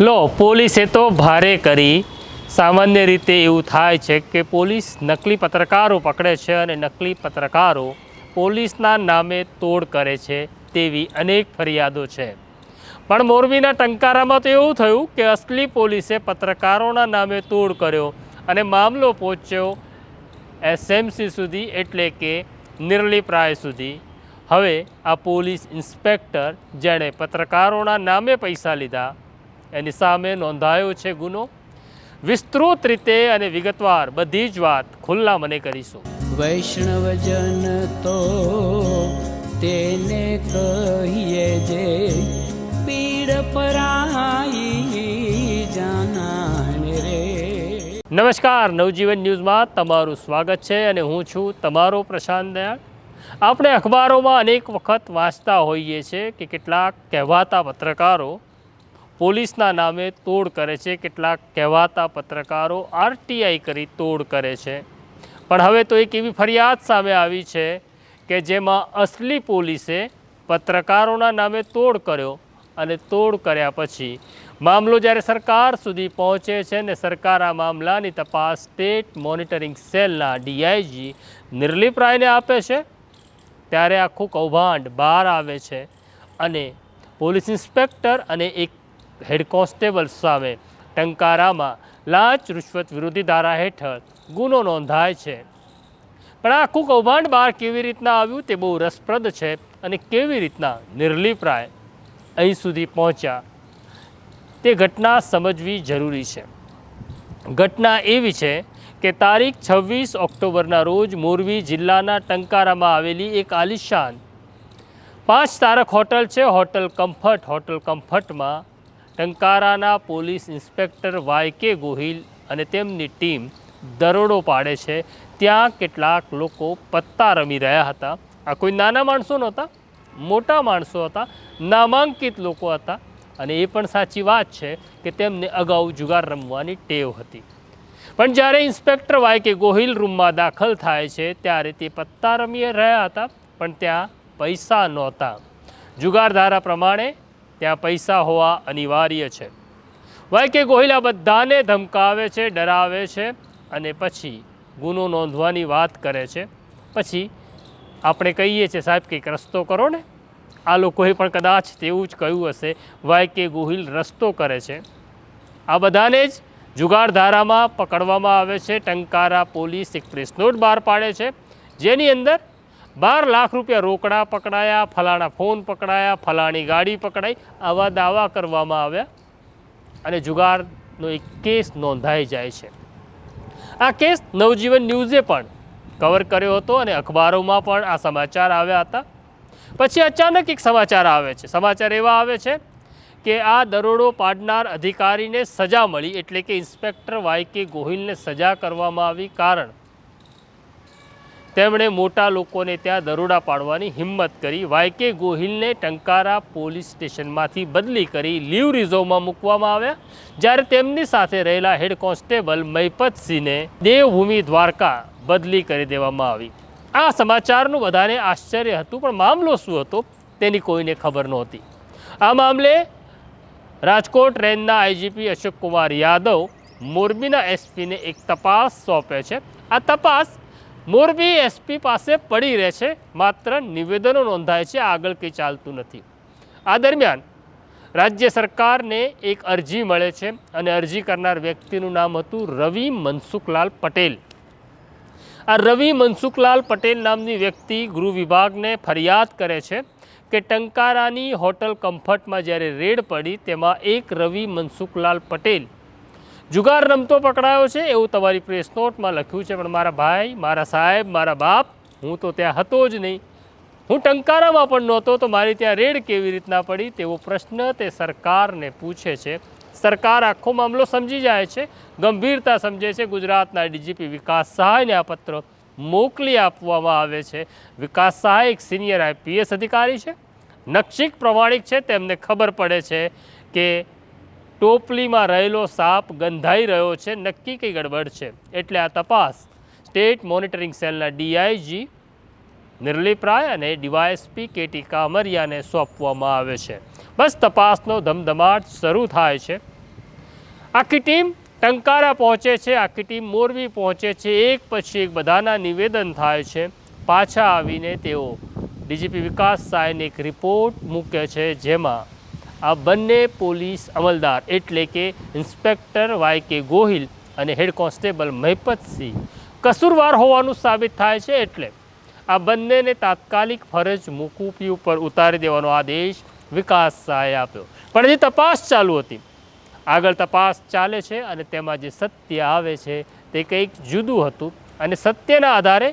લો, પોલીસે તો ભારે કરી. સામાન્ય રીતે એવું થાય છે કે પોલીસ નકલી પત્રકારો પકડે છે અને નકલી પત્રકારો પોલીસના નામે તોડ કરે છે તેવી અનેક ફરિયાદો છે. પણ મોરબીના ટંકારામાં તો એવું થયું કે અસલી પોલીસે પત્રકારોના નામે તોડ કર્યો અને મામલો પહોંચ્યો એસએમસી સુધી એટલે કે નિર્લિપ્રાય સુધી. હવે આ પોલીસ ઇન્સ્પેક્ટર જેણે પત્રકારોના નામે પૈસા લીધા એની સામે નોંધાયો છે ગુનો. વિસ્તૃત રીતે અને વિગતવાર બધી જ વાત ખુલ્લા મને કરીશું. વૈષ્ણવજન તો તેને કહીએ જે પીડ પરાઈ જાનાને રે. નમસ્કાર નવજીવન ન્યૂઝમાં તમારું સ્વાગત છે અને હું છું તમારો પ્રશાંત દયાળ. આપણે અખબારોમાં અનેક વખત વાંચતા હોઈએ છીએ કે કેટલાક કહેવાતા પત્રકારો પોલીસના નામે તોડ કરે છે. કેટલાક કહેવાતા પત્રકારો આરટીઆઈ કરી તોડ કરે છે. પણ હવે તો એક એવી ફરિયાદ સામે આવી છે કે જેમાં અસલી પોલીસે પત્રકારોના નામે તોડ કર્યો અને તોડ કર્યા પછી મામલો જ્યારે સરકાર સુધી પહોંચે છે ને સરકાર આ મામલાની તપાસ સ્ટેટ મોનિટરિંગ સેલના ડીઆઈજી નિર્લિપ રાયને આપે છે, ત્યારે આખું કૌભાંડ બહાર આવે છે અને પોલીસ ઇન્સ્પેક્ટર અને એક હેડ કોન્સ્ટેબલ સામે ટંકારામાં લાંચ રૂશ્વત વિરોધી ધારા હેઠળ ગુનો નોંધાય છે. પણ આખું કૌભાંડ બહાર કેવી રીતના આવ્યું તે બહુ રસપ્રદ છે અને કેવી રીતના નિર્લિપ રાય અહીં સુધી પહોંચ્યા. તે ઘટના સમજવી જરૂરી છે. ઘટના એવી છે કે તારીખ છવ્વીસ ઓક્ટોબરના રોજ મોરબી જિલ્લાના ટંકારામાં આવેલી એક આલિશાન પાંચ તારક હોટલ છે. હોટલ કમ્ફર્ટ, હોટલ કમ્ફર્ટમાં ટંકારાના police inspector Y K Gohil અને તેમની ટીમ દરોડો પાડે છે. ત્યાં કેટલાક લોકો પત્તા રમી રહ્યા હતા. આ કોઈ નાના માણસો નહોતા, મોટા માણસો હતા, નામાંકિત લોકો હતા અને એ પણ સાચી વાત છે કે તેમને અગાઉ જુગાર રમવાની ટેવ હતી. પણ જ્યારે ઇન્સ્પેક્ટર વાય કે ગોહિલ રૂમમાં દાખલ થાય છે ત્યારે તે પત્તા રમી રહ્યા હતા, પણ ત્યાં પૈસા નહોતા. જુગાર ધારા પ્રમાણે ત્યાં પૈસા હોવા અનિવાર્ય છે. વાય કે ગોહિલ બધાને ધમકાવે છે, ડરાવે છે અને પછી ગુનો નોંધવાની વાત કરે છે. પછી આપણે કહીએ છીએ, સાહેબ, કંઈક રસ્તો કરો ને. આ લોકોએ પણ કદાચ તેવું જ કહ્યું હશે. વાય કે ગોહિલ રસ્તો કરે છે. આ બધાને જ જુગારધારામાં પકડવામાં આવે છે. ટંકારા પોલીસ એક પ્રેસ નોટ બહાર પાડે છે. જેની અંદર બાર લાખ રૂપિયા રોકડા પકડાયા, ફલાણા ફોન પકડાયા, ફલાણી ગાડી પકડાઈ, આવા દાવા કરવામાં આવ્યા અને જુગારનો એક કેસ નોંધાઈ જાય છે. આ કેસ નવજીવન ન્યૂઝે પણ કવર કર્યો હતો અને અખબારોમાં પણ આ સમાચાર આવ્યા હતા. પછી અચાનક એક સમાચાર આવે છે. સમાચાર એવા આવે છે કે આ દરોડો પાડનાર અધિકારીને સજા મળી એટલે કે ઇન્સ્પેક્ટર વાય કે ગોહિલને સજા કરવામાં આવી કારણ તેમણે મોટા લોકોને ત્યાં દરોડા પાડવાની હિંમત કરી. વાય કે ગોહિલને ટંકારા પોલીસ સ્ટેશનમાંથી બદલી કરી લીવ રિઝર્વમાં મૂકવામાં આવ્યા. જ્યારે તેમની સાથે રહેલા હેડ કોન્સ્ટેબલ મહિપતસિંહને દેવભૂમિ દ્વારકા બદલી કરી દેવામાં આવી. આ સમાચારનું બધાને આશ્ચર્ય હતું, પણ મામલો શું હતો તેની કોઈને ખબર નહોતી. આ મામલે રાજકોટ રેન્જના આઈજીપી અશોક કુમાર યાદવ મોરબીના એસપીને એક તપાસ સોંપે છે. આ તપાસ મોરબી એસપી પાસે પડી રહે છે, માત્ર નિવેદનો નોંધાય છે, આગળ કંઈ ચાલતું નથી. આ દરમિયાન રાજ્ય સરકારને એક અરજી મળે છે અને અરજી કરનાર વ્યક્તિનું નામ હતું રવિ મનસુખલાલ પટેલ. આ રવિ મનસુખલાલ પટેલ નામની વ્યક્તિ ગૃહ વિભાગને ફરિયાદ કરે છે કે ટંકારાની હોટલ કમ્ફર્ટમાં જ્યારે રેડ પડી, તેમાં એક રવિ મનસુખલાલ પટેલ જુગાર રમતો પકડાયો છે, એવું તમારી પ્રેસ નોટમાં લખ્યું છે. પણ મારા ભાઈ, મારા સાહેબ, મારા બાપ, હું તો ત્યાં હતો જ નહીં. હું ટંકારામાં પણ નહોતો, તો મારી ત્યાં રેડ કેવી રીતના પડી, તેવો પ્રશ્ન તે સરકારને પૂછે છે. સરકાર આખો મામલો સમજી જાય છે, ગંભીરતા સમજે છે. ગુજરાતના ડીજીપી વિકાસ સહાયને આ પત્ર મોકલી આપવામાં આવે છે. વિકાસ સહાય એક સિનિયર આઈપીએસ અધિકારી છે. નક્ષિક પ્રમાણિક છે, તેમને ખબર પડે છે કે ટોપલીમાં રહેલો સાપ ગંધાઈ રહ્યો છે, નક્કી કંઈ ગડબડ છે? એટલે આ તપાસ સ્ટેટ મોનિટરિંગ સેલના ડીઆઈજી નિર્લિપ રાય અને ડીવાયએસપી કેટી કામરિયાને સોંપવામાં આવે છે. બસ તપાસનો ધમધમાટ શરૂ થાય છે. આખી ટીમ ટંકારા પહોંચે છે, આખી ટીમ મોરબી પહોંચે છે, એક પછી એક બધાના નિવેદન થાય છે. પાછા આવીને તેઓ ડીજીપી વિકાસ સાયને એક રિપોર્ટ મૂકે છે, જેમાં આ બંને પોલીસ અમલદાર એટલે કે ઇન્સ્પેક્ટર વાય કે ગોહિલ અને હેડ કોન્સ્ટેબલ મહેપતસિંહ કસૂરવાર હોવાનું સાબિત થાય છે એટલે આ બંનેને તાત્કાલિક ફરજ મૂકૂપી ઉપર ઉતારી દેવાનો આદેશ વિકાસ સહાયે આપ્યો. પણ હજી તપાસ ચાલુ હતી. આગળ તપાસ ચાલે છે અને તેમાં જે સત્ય આવે છે તે કંઈક જુદું હતું અને સત્યના આધારે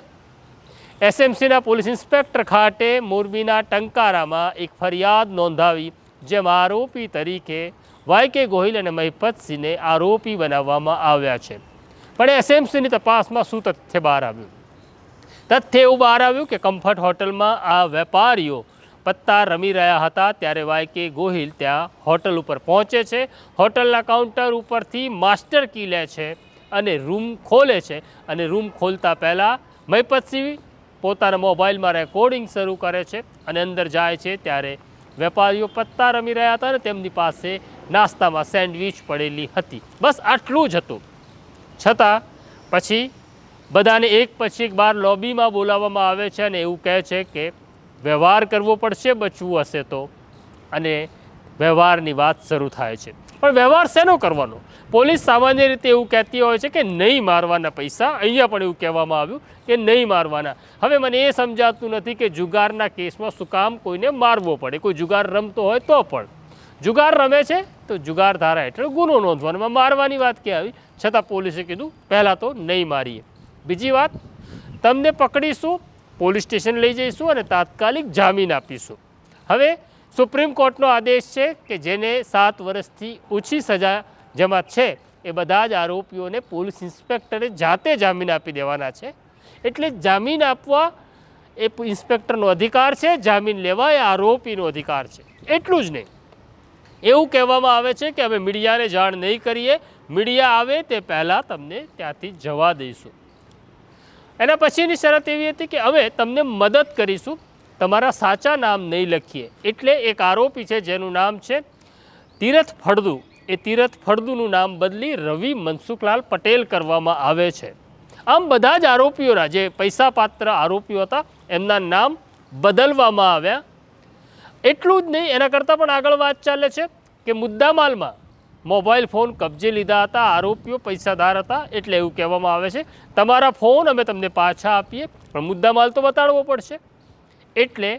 એસએમસીના પોલીસ ઇન્સ્પેક્ટર ખાતે મોરબીના ટંકારામાં એક ફરિયાદ નોંધાવી જેમાં આરોપી તરીકે વાય કે ગોહિલ અને મહિપતસિંહને આરોપી બનાવવામાં આવ્યા છે. પણ એસએમસીની તપાસમાં શું તથ્ય બહાર આવ્યું? તથ્ય એવું બહાર આવ્યું કે કમ્ફર્ટ હોટલમાં આ વેપારીઓ પત્તા રમી રહ્યા હતા ત્યારે વાય કે ગોહિલ ત્યાં હોટલ ઉપર પહોંચે છે, હોટલના કાઉન્ટર ઉપરથી માસ્ટર કી લે છે અને રૂમ ખોલે છે અને રૂમ ખોલતા પહેલાં મહિપતસિંહ પોતાના મોબાઈલમાં રેકોર્ડિંગ શરૂ કરે છે અને અંદર જાય છે ત્યારે વેપારીઓ પત્તા રમી રહ્યા હતા અને તેમની પાસે નાસ્તામાં સેન્ડવિચ પડેલી હતી. બસ આટલું જ હતું. છતાં પછી બધાને એક પછી એક બાર લોબીમાં બોલાવવામાં આવે છે અને એવું કહે છે કે વ્યવહાર કરવો પડશે, બચવું હશે તો. અને વ્યવહારની વાત શરૂ થાય છે. પણ વ્યવહાર શેનો કરવાનો? પોલીસ સામાન્ય રીતે એવું કહેતી હોય છે કે નહીં મારવાના પૈસા, અહીંયા પણ એવું કહેવામાં આવ્યું કે નહીં મારવાના. હવે મને એ સમજાતું નથી કે જુગારના કેસમાં શું કામ કોઈને મારવો પડે. કોઈ જુગાર રમતો હોય તો પણ. જુગાર રમે છે તો જુગાર ધારા હેઠળ ગુનો નોંધવાનો. મારવાની વાત ક્યાં આવી? છતાં પોલીસે કીધું, પહેલાં તો નહીં મારીએ. બીજી વાત, તમને પકડીશું, પોલીસ સ્ટેશન લઈ જઈશું અને તાત્કાલિક જામીન આપીશું. હવે સુપ્રીમ કોર્ટનો આદેશ છે કે જેને સાત વર્ષથી ઓછી સજા જેમાં છે, એ બધા જ આરોપીઓને પોલીસ ઇન્સ્પેક્ટરે જાતે જામીન આપી દેવાના છે. એટલે જામીન આપવા એ ઇન્સ્પેક્ટરનો અધિકાર છે, જામીન લેવા એ આરોપીનો અધિકાર છે. એટલું જ નહીં. એવું કહેવામાં આવે છે કે અમે મીડિયાને જાણ નહીં કરીએ, મીડિયા આવે તે પહેલાં તમને ત્યાંથી જવા દઈશું. એના પછીની શરત એવી હતી કે હવે તમને મદદ કરીશું તમારા સાચા નામ નહીં લખીએ. એટલે એક આરોપી છે જેનું નામ છે તીરથ ફળદુ. એ તીરથ ફળદુનું નામ બદલી રવિ મનસુખલાલ પટેલ કરવામાં આવે છે. આમ બધા જ આરોપીઓના જે પૈસાપાત્ર આરોપીઓ હતા, એમના નામ બદલવામાં આવ્યા. એટલું જ નહીં, એના કરતાં પણ આગળ વાત ચાલે છે કે મુદ્દામાલમાં મોબાઈલ ફોન કબજે લીધા હતા, આરોપીઓ પૈસાદાર હતા, એટલે એવું કહેવામાં આવે છે. તમારા ફોન અમે તમને પાછા આપીએ, પણ મુદ્દામાલ તો બતાડવો પડશે. એટલે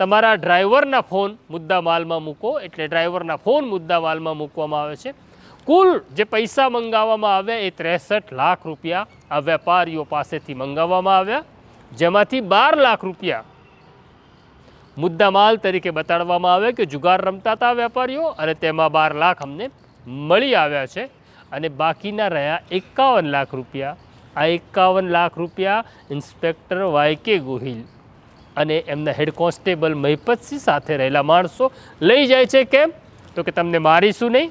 તમારા ડ્રાઈવરના ફોન મુદ્દામાલમાં મૂકો, એટલે ડ્રાઈવરના ફોન મુદ્દામાલમાં મૂકવામાં આવે છે. કુલ જે પૈસા મંગાવવામાં આવ્યા એ ત્રેસઠ લાખ રૂપિયા આ વેપારીઓ પાસેથી મંગાવવામાં આવ્યા. જેમાંથી બાર લાખ રૂપિયા મુદ્દામાલ તરીકે બતાડવામાં આવે કે જુગાર રમતા હતા વેપારીઓ અને તેમાં બાર લાખ અમને મળી આવ્યા છે. અને બાકીના રહ્યા એકાવન લાખ રૂપિયા. આ એકાવન લાખ રૂપિયા ઇન્સ્પેક્ટર વાય કે ગોહિલ અને એમના હેડ કોન્સ્ટેબલ મહિપતસિંહ સાથે રહેલા માણસો લઈ જાય છે કેમ? તો કે તમને મારીશું નહીં.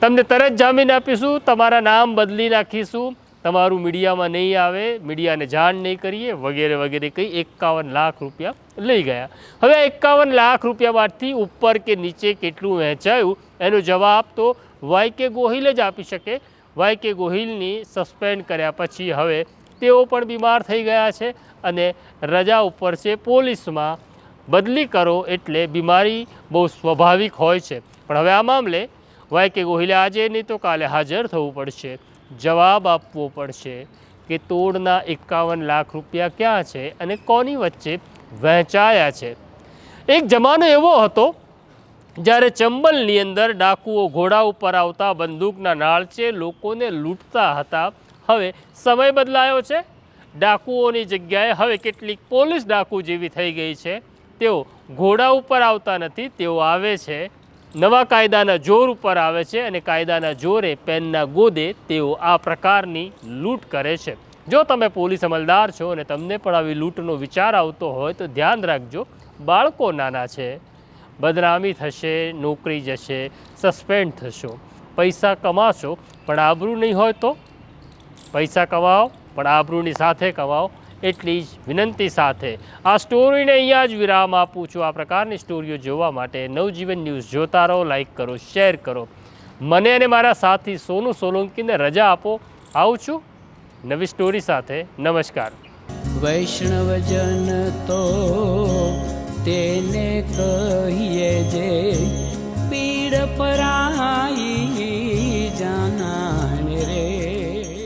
તમને તરત જામીન આપીશું, તમારા નામ બદલી નાખીશું, તમારું મીડિયામાં નહીં આવે, મીડિયાને જાણ નહીં કરીએ, વગેરે વગેરે કંઈ એકાવન લાખ રૂપિયા લઈ ગયા. હવે એકાવન લાખ રૂપિયામાંથી ઉપર કે નીચે કેટલું વહેંચાયું? એનો જવાબ તો વાય કે ગોહિલ જ આપી શકે. વાય કે ગોહિલની સસ્પેન્ડ કર્યા પછી હવે તેઓ પણ બીમાર થઈ ગયા છે અને રજા ઉપર છે પોલીસમાં બદલી કરો એટલે બીમારી બહુ સ્વાભાવિક હોય છે. પણ હવે આ મામલે વાય કે ગોહિલે આજે નહીં તો કાલે હાજર થવું પડશે. જવાબ આપવો પડશે કે તોડના એકાવન લાખ રૂપિયા ક્યાં છે અને કોની વચ્ચે વહેંચાયા છે. એક જમાનો એવો હતો જ્યારે ચંબલની અંદર ડાકુઓ ઘોડા ઉપર આવતા બંદૂકના નાળચે લોકોને લૂંટતા હતા હવે સમય બદલાયો છે. ડાકુઓની જગ્યાએ હવે કેટલીક પોલીસ ડાકુ જેવી થઈ ગઈ છે. તેઓ ઘોડા ઉપર આવતા નથી, તેઓ આવે છે. નવા કાયદાના જોર ઉપર આવે છે અને કાયદાના જોરે પેનના ગોદે તેઓ આ પ્રકારની લૂંટ કરે છે. જો તમે પોલીસ અમલદાર છો અને તમને પણ આવી લૂંટનો વિચાર આવતો હોય તો ધ્યાન રાખજો, બાળકો નાના છે. બદનામી થશે, નોકરી જશે, સસ્પેન્ડ થશો. પૈસા કમાશો, પણ આબરૂ નહીં હોય તો પૈસા કમાઓ, પણ આબરૂની સાથે કમાઓ, એટલી જ વિનંતી સાથે. આ સ્ટોરીને અહીંયા જ વિરામ આપું છું. આ પ્રકારની સ્ટોરીઓ જોવા માટે નવજીવન ન્યૂઝ જોતા રહો લાઇક કરો, શેર કરો. મને અને મારા સાથી સોનુ સોલંકીને રજા આપો. આવું છું. નવી સ્ટોરી સાથે. નમસ્કાર. વૈષ્ણવજન તો તેને કહીએ જે પીડ પરાઈ